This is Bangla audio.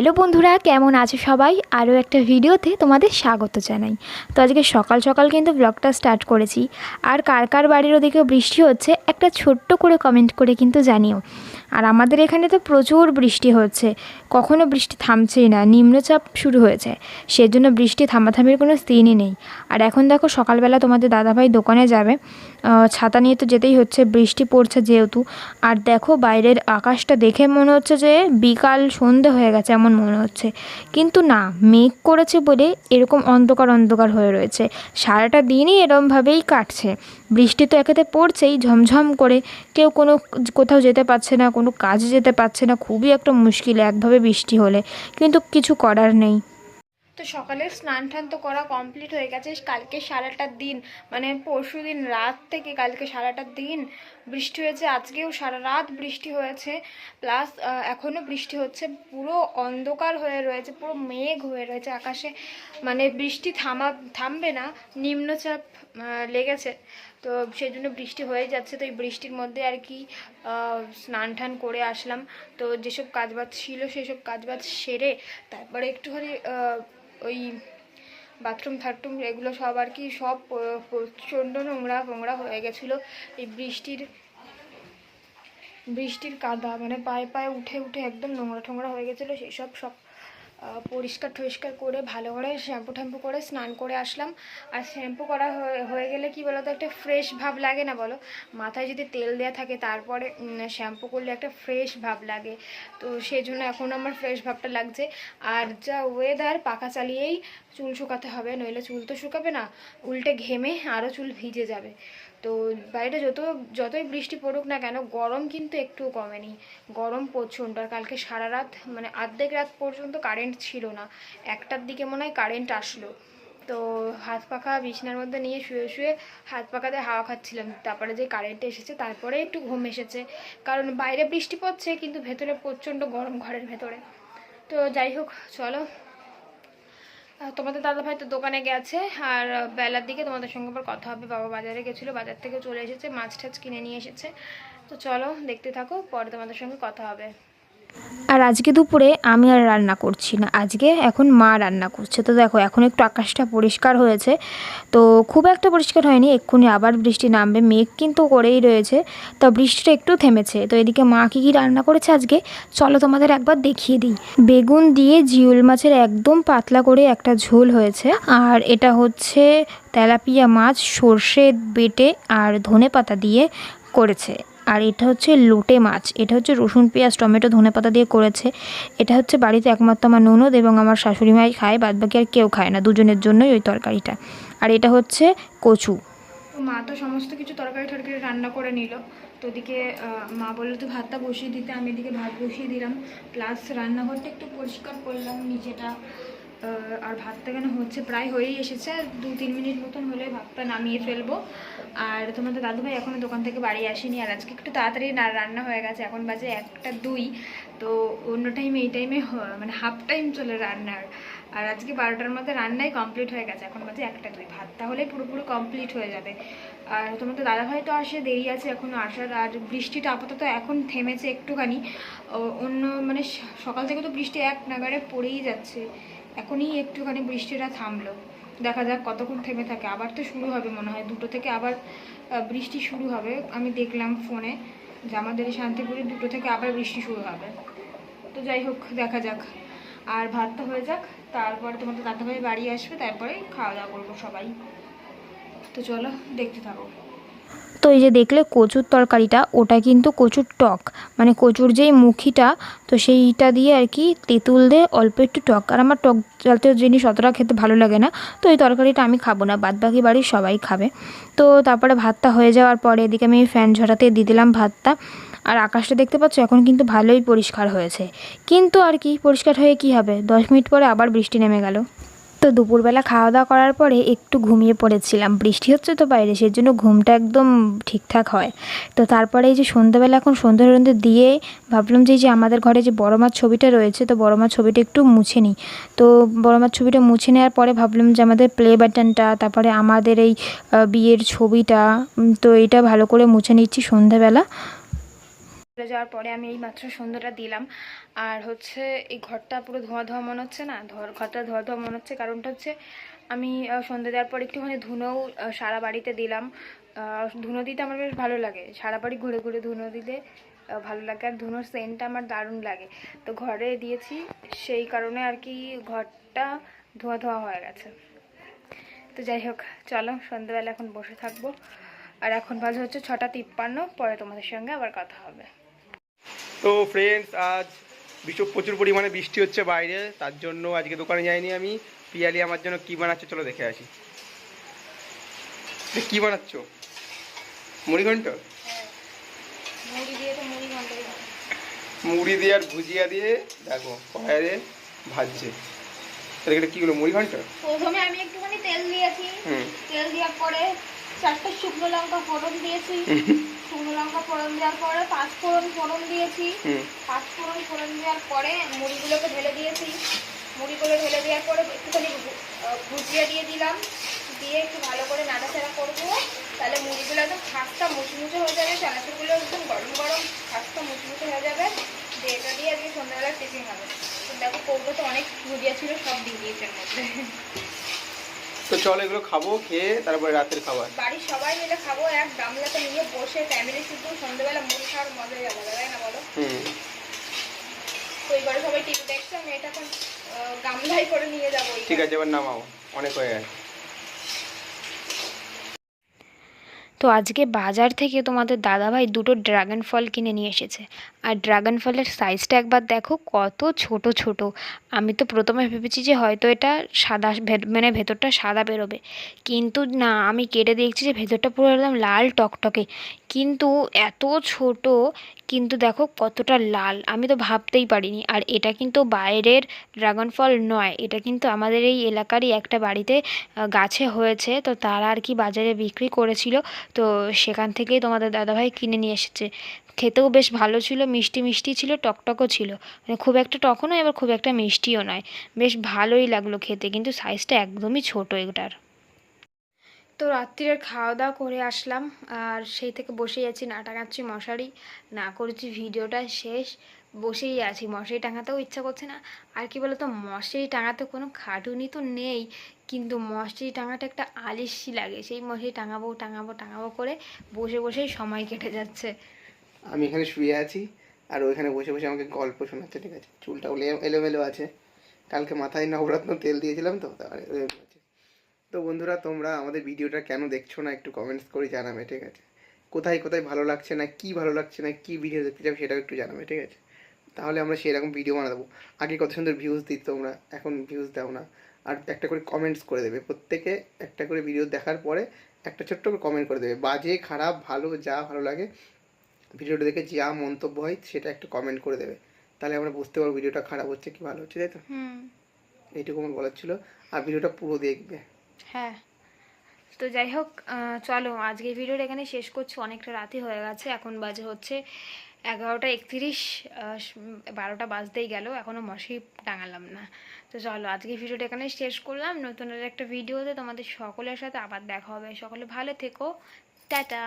হ্যালো বন্ধুরা, কেমন আছে সবাই? আরও একটা ভিডিওতে তোমাদের স্বাগত জানাই। তো আজকে সকাল সকাল কিন্তু ব্লগটা স্টার্ট করেছি। আর কার কার বাড়ির ওদিকে বৃষ্টি হচ্ছে, একটা ছোট্ট করে কমেন্ট করে কিন্তু জানিও। আর আমাদের এখানে তো প্রচুর বৃষ্টি হচ্ছে। কখনো বৃষ্টি থামছেই না, নিম্নচাপ শুরু হয়েছে। সেজন্য বৃষ্টি থামাথামির কোনো দিনই নেই। আর এখন দেখো সকালবেলা তোমাদের দাদাভাই দোকানে যাবে। ছাতা নিয়ে তো যেতেই হচ্ছে, বৃষ্টি পড়ছে যেহেতু। আর দেখো বাইরের আকাশটা দেখে মনে হচ্ছে যে বিকাল সন্ধে হয়ে গেছে এমন মনে হচ্ছে। কিন্তু না, মেঘ করেছে বলে এরকম অন্ধকার অন্ধকার হয়ে রয়েছে। সারাটা দিনই এরমভাবেই কাটছে। বৃষ্টি তো একেতে পড়ছেই, ঝমঝম করে। কেউ কোনো, কোথাও যেতে পারছে না কোনো কাজে যেতে পারছে না, খুবই একটা মুশকিল, একভাবে বৃষ্টি হলে। কিন্তু কিছু করার নেই। তো সকালে স্নান টান তো করা কমপ্লিট হয়ে গেছে, কালকে সারাটা দিন মানে পরশু দিন রাত থেকে কালকে সারাটা দিন বৃষ্টি হয়েছে, আজকেও সারা রাত বৃষ্টি হয়েছে প্লাস এখনও বৃষ্টি হচ্ছে, পুরো অন্ধকার হয়ে রয়েছে, পুরো মেঘ হয়ে রয়েছে আকাশে মানে বৃষ্টি থামা, থামবে না, নিম্নচাপ লেগেছে। তো সেই জন্য বৃষ্টি হয়ে যাচ্ছে, তো এই বৃষ্টির মধ্যে আর কি স্নান টান করে আসলাম। তো যেসব কাজবাজ ছিল, সেসব কাজবাজ সেরে তারপরে একটুখানি ওই বাথরুম থাথরুম এগুলো সব আর কি, সব প্রচণ্ড নোংরা ফোংরা হয়ে গেছিল। এই বৃষ্টির বৃষ্টির কাদা মানে পায়ে পায়ে উঠে উঠে একদম নোংরা ঠোংরা হয়ে গেছিল সেই সব পরিষ্কার টরিষ্কার করে, ভালো করে শ্যাম্পু ট্যাম্পু করে স্নান করে আসলাম। আর শ্যাম্পু করা হয়ে- গেলে কি বলো তো একটা ফ্রেশ ভাব লাগে না বলো? মাথায় যদি তেল দেওয়া থাকে, তারপরে শ্যাম্পু করলে একটা ফ্রেশ ভাব লাগে। তো সেই জন্য এখন আমার ফ্রেশ ভাবটা লাগছে। আর যা ওয়েদার পাখা চালিয়েই চুল শুকাতে হবে, নইলে চুল তো শুকাবে না, উল্টে ঘেমে আরও চুল ভিজে যাবে। তো বাইরে যত, যতই বৃষ্টি পড়ুক না কেন, গরম কিন্তু একটু কমেনি। গরম প্রচণ্ড, আর কালকে সারা রাত মানে অর্ধেক রাত পর্যন্ত কারেন্ট ছিল না। একটার দিকে মনে হয় কারেন্ট আসলো। তো হাত পাখা বিছনার মধ্যে নিয়ে শুয়ে শুয়ে হাত পাখাতে হাওয়া খাচ্ছিলাম। তারপরে যে কারেন্ট এসেছে, তারপরে একটু ঘুম এসেছে। কারণ বাইরে বৃষ্টি পড়ছে, কিন্তু ভেতরে প্রচণ্ড গরম ঘরের ভেতরে। তো যাই হোক, চলো। তোমাদের দাদা ভাই তো দোকানে গেছে, আর বেলার দিকে তোমাদের সঙ্গে আবার কথা হবে। বাবা বাজারে গেছিল, বাজার থেকে চলে এসেছে মাছ টাছ কিনে নিয়ে এসেছে। তো চলো, দেখতে থাকো, পরে তোমাদের সঙ্গে কথা হবে। আর আজকে দুপুরে আমি আর রান্না করছি না। আজকে এখন মা রান্না করছে। তো দেখো, এখন একটু আকাশটা পরিষ্কার হয়েছে। তো খুব একটা পরিষ্কার হয়নি, এক্ষুনি আবার বৃষ্টি নামবে। মেঘ কিন্তু করেই রয়েছে, তো বৃষ্টিটা একটু থেমেছে। তো এদিকে মা কী কী রান্না করেছে আজকে? চলো তোমাদের একবার দেখিয়ে দিই। বেগুন দিয়ে জিওল মাছের একদম পাতলা করে একটা ঝোল হয়েছে। আর এটা হচ্ছে তেলাপিয়া মাছ সর্ষে বেটে আর ধনে পাতা দিয়ে করেছে। আর এটা হচ্ছে লোটে মাছ। এটা হচ্ছে রসুন, পেঁয়াজ, টমেটো ধনেপাতা দিয়ে করেছে। এটা হচ্ছে বাড়িতে একমাত্র আমার ননদ এবং আমার শাশুড়ি মাই খায় বাদবাকি আর কেউ খায় না। দুজনের জন্যই ওই তরকারিটা। আর এটা হচ্ছে কচু। মা তো সমস্ত কিছু তরকারি টরকারি রান্না করে নিল। তো ওদিকে মা বলল তো ভাতটা বসিয়ে দিতে। আমি এদিকে ভাত বসিয়ে দিলাম। প্লাস রান্নাঘরটা একটু পরিষ্কার করলাম নিচেটা আর ভাতটা কেন হচ্ছে? প্রায় হয়েই এসেছে। দু, তিন মিনিট মতন হলে ভাতটা নামিয়ে ফেলব। আর তোমাদের দাদুভাই এখনও দোকান থেকে বাড়ি আসেনি, আর আজকে একটু তাড়াতাড়ি না, রান্না হয়ে গেছে। এখন বাজে একটা দুই। তো অন্য টাইমে এই টাইমে মানে হাফ টাইম চলে রান্নার। আর আজকে বারোটার মধ্যে রান্নাই কমপ্লিট হয়ে গেছে। এখন বাজে একটা দুই। ভাত তাহলে পুরোপুরি কমপ্লিট হয়ে যাবে। আর তোমাদের দাদাভাই তো আসে, দেরি আছে এখনও আসার। আর বৃষ্টিটা আপাতত এখন থেমেছে একটুখানি। অন্য মানে সকাল থেকে তো বৃষ্টি এক নাগারে পড়েই যাচ্ছে। এখনই একটুখানি বৃষ্টিটা থামলো। দেখা যাক কতক্ষণ থেমে থাকে। আবার তো শুরু হবে মনে হয়। দুটো থেকে আবার বৃষ্টি শুরু হবে। আমি দেখলাম ফোনে যে আমাদের শান্তিপুরে দুটো থেকে আবার বৃষ্টি শুরু হবে। তো যাই হোক, দেখা যাক। আর ভাতটা হয়ে যাক। তারপরে তোমাদের দাদাভাই বাড়ি আসবে। তারপরে খাওয়া দাওয়া করব সবাই। তো চলো, দেখতে থাকো। তো এই যে দেখলে কচুর তরকারিটা, ওটা কিন্তু কচুর টক। মানে কচুর যেই মুখিটা, তো সেইটা দিয়ে আর কি তেঁতুল দিয়ে অল্প একটু টক। আর আমার টক জাতীয় জিনিস অতটা খেতে ভালো লাগে না, তো এই তরকারিটা আমি খাব না বাদ বাকি বাড়ির সবাই খাবে। তো তারপরে ভাতটা হয়ে যাওয়ার পরে এদিকে আমি ফ্যান ঝরাতে দিয়ে দিলাম ভাতটা। আর আকাশটা দেখতে পাচ্ছ, এখন কিন্তু ভালোই পরিষ্কার হয়েছে। কিন্তু আর কি, পরিষ্কার হয়ে কি হবে? দশ মিনিট পরে আবার বৃষ্টি নেমে গেল। তো দুপুরবেলা খাওয়া দাওয়া করার পরে একটু ঘুমিয়ে পড়েছিলাম। বৃষ্টি হচ্ছে তো বাইরে সেই জন্য ঘুমটা একদম ঠিকঠাক হয়। তো তারপরে এই যে সন্ধ্যাবেলা এখন সন্ধ্যা সন্ধ্যে দিয়ে ভাবলাম যে যে আমাদের ঘরে যে বড় মাছ ছবিটা রয়েছে, তো বড় মাছ ছবিটা একটু মুছে নিই। তো বড় মাছ ছবিটা মুছে নেওয়ার পরে ভাবলাম যে আমাদের প্লে বাটনটা তারপরে আমাদের এই বিয়ের ছবিটা তো এটা ভালো করে মুছে নিচ্ছি সন্ধ্যাবেলা। চলে যাওয়ার পরে আমি এই মাত্র সন্ধ্যাটা দিলাম। আর হচ্ছে এই ঘরটা পুরো ধোঁয়া ধোঁয়া মনে হচ্ছে না? ধর ঘরটা ধোঁয়া ধোঁয়া মনে হচ্ছে। কারণটা হচ্ছে আমি সন্ধ্যে দেওয়ার পর একটুখানি ধুনোও সারা বাড়িতে দিলাম। ধুনো দিতে আমার বেশ ভালো লাগে। সারা বাড়ি ঘুরে ঘুরে ধুনো দিতে ভালো লাগে। আর ধুনোর সেন্টটা আমার দারুণ লাগে। তো ঘরে দিয়েছি, সেই কারণে আর কি ঘরটা ধোঁয়া ধোঁয়া হয়ে গেছে। তো যাই হোক, চলো সন্ধ্যেবেলা এখন বসে থাকব। আর এখন বাজে হচ্ছে ছটা তিপ্পান্ন। পরে তোমাদের সঙ্গে আবার কথা হবে। তো ফ্রেন্ডস আজ বিশ্ব প্রচুর পরিমাণে বৃষ্টি হচ্ছে বাইরে তার জন্য আজকে দোকানে যাইনি আমি। পিয়ালি আমার জন্য কি বানাচ্ছে চলো দেখে আসি। কি বানাচ্ছ? মুড়ি ঘন্ট? মুড়ি দিয়ে আর ভুজিয়া দিয়ে দেখো কড়াইয়ে ভাজছে। তাহলে এটা কীগুলো মুড়ি ঘন্ট? প্রথমে আমি একটুখানি তেল দিয়েছি। হুম। তেল দেওয়ার পরে চারটে শুকনো লঙ্কা ফোড়ন দিয়েছি। শুকনো লঙ্কা ফোড়ন দেওয়ার পরে পাঁচ ফোড়ন ফোড়ন দিয়েছি। হুম পাঁচ ফোড়ন ফোড়ন দেওয়ার পরে মুড়িগুলোকে ঢেলে দিয়েছি। মুড়িগুলো ঢেলে দেওয়ার পরে একটুখানি ভুজিয়া দিয়ে দিলাম। দিয়ে একটু ভালো করে নাড়াচাড়া করব। তাহলে মুড়িগুলো একদম খাস্তা মুচমুচে হয়ে যাবে। চানাচুরগুলো একদম গরম গরম খাস্তা মুচমুচে হয়ে যাবে। দিয়ে এটা দিয়ে আজকে সন্ধ্যাবেলা টিফিন হবে। দেখো কৌটো তো অনেক ভুজিয়া ছিল সব দিয়ে দিয়েছে মধ্যে। তো চলো এগুলো খাব খেয়ে তারপরে রাতের খাবার। বাড়ির সবাই মিলে খাব এক গামলাতে নিয়ে বসে ফ্যামিলি শুধু সন্ধ্যাবেলা মুড়ি খাওয়ার মজাই আলাদা তাই না বলো? হুম। তো এবারে সবাই টিভি দেখছে আমি এটা এখন গামলাই গামলায় করে নিয়ে যাব। ঠিক আছে এবার নামাও অনেক হয়ে গেছে। তো আজকে বাজার থেকে তোমাদের দাদাভাই দুটো ড্রাগন ফল কিনে নিয়ে এসেছে। আর ড্রাগন ফলের সাইজটা একবার দেখো, কত ছোট ছোট। আমি তো প্রথমে ভেবেছি যে হয়তো এটা সাদা মানে ভেতরটা সাদা বেরোবে। কিন্তু না, আমি কেটে দেখছি যে ভেতরটা পুরো একদম লাল টকটকে। কিন্তু এত ছোট, কিন্তু দেখো কতটা লাল। আমি তো ভাবতেই পারিনি। আর এটা কিন্তু বাইরের ড্রাগন ফল নয়, এটা কিন্তু আমাদের এই এলাকারই একটা বাড়িতে গাছে হয়েছে। তো তারা আর কি বাজারে বিক্রি করেছিল। তো সেখান থেকেই তোমাদের দাদাভাই কিনে নিয়ে এসেছে। খেতেও বেশ ভালো ছিল, মিষ্টি মিষ্টি ছিল, টকটকও ছিল। মানে খুব একটা টকও নয় এবার খুব একটা মিষ্টিও নয়। বেশ ভালোই লাগল খেতে, কিন্তু সাইজটা একদমই ছোটো এটার। তো রাত্রিরের খাওয়া দাওয়া করে আসলাম। আর সেই থেকে বসেই আছি না টাঙাচ্ছি মশারি। না করেছি ভিডিওটা শেষ। বসেই আছি। মশারি টাঙাতেও ইচ্ছা করছে না। আর কি বলতো, মশারি টাঙাতে কোনো খাটুনি তো নেই, কিন্তু মশারি টাঙাটা একটা আলিসি লাগে। সেই মশারি টাঙাবো টাঙাবো টাঙাবো করে বসে বসেই সময় কেটে যাচ্ছে। আমি এখানে শুয়ে আছি, আর ওইখানে বসে বসে আমাকে গল্প শোনাচ্ছে, ঠিক আছে? চুলটা এলোমেলো আছে। কালকে মাথায় নবরত্ন তেল দিয়েছিলাম তো। তো বন্ধুরা, তোমরা আমাদের ভিডিওটা কেন দেখছ না, একটু কমেন্টস করে জানাবে, ঠিক আছে? কোথায় কোথায় ভালো লাগছে না, কি ভালো লাগছে না, কি ভিডিও দেখতে চাও সেটাও একটু জানাবে, ঠিক আছে? তাহলে আমরা সেরকম ভিডিও বানা দেবো আগে কত সুন্দর ভিউজ দিত তোমরা এখন ভিউজ দাও না। আর একটা করে কমেন্টস করে দেবে। প্রত্যেকে একটা করে ভিডিও দেখার পরে একটা ছোট্ট করে কমেন্ট করে দেবে। বাজে খারাপ ভালো যা ভালো লাগে ভিডিওটা দেখে যা মন্তব্য হয় সেটা একটা কমেন্ট করে দেবে। তাহলে আমরা বুঝতে পারব ভিডিওটা খারাপ হচ্ছে কি ভালো হচ্ছে তাই তো? হুম। এইটুকু আমার বলার ছিল। আর ভিডিওটা পুরো দেখবে। হ্যাঁ। তো যাই হোক চলো আজকের ভিডিওটা এখানে শেষ করছি। অনেকটা রাতই হয়ে গেছে এখন বাজে হচ্ছে এগারোটা একত্রিশ বারোটা বাজতেই গেল এখনও মশারি টাঙালাম না। তো চলো আজকে ভিডিওটা এখানে শেষ করলাম। নতুন একটা ভিডিওতে তোমাদের সকলের সাথে আবার দেখা হবে। সকলে ভালো থেকো। টাটা!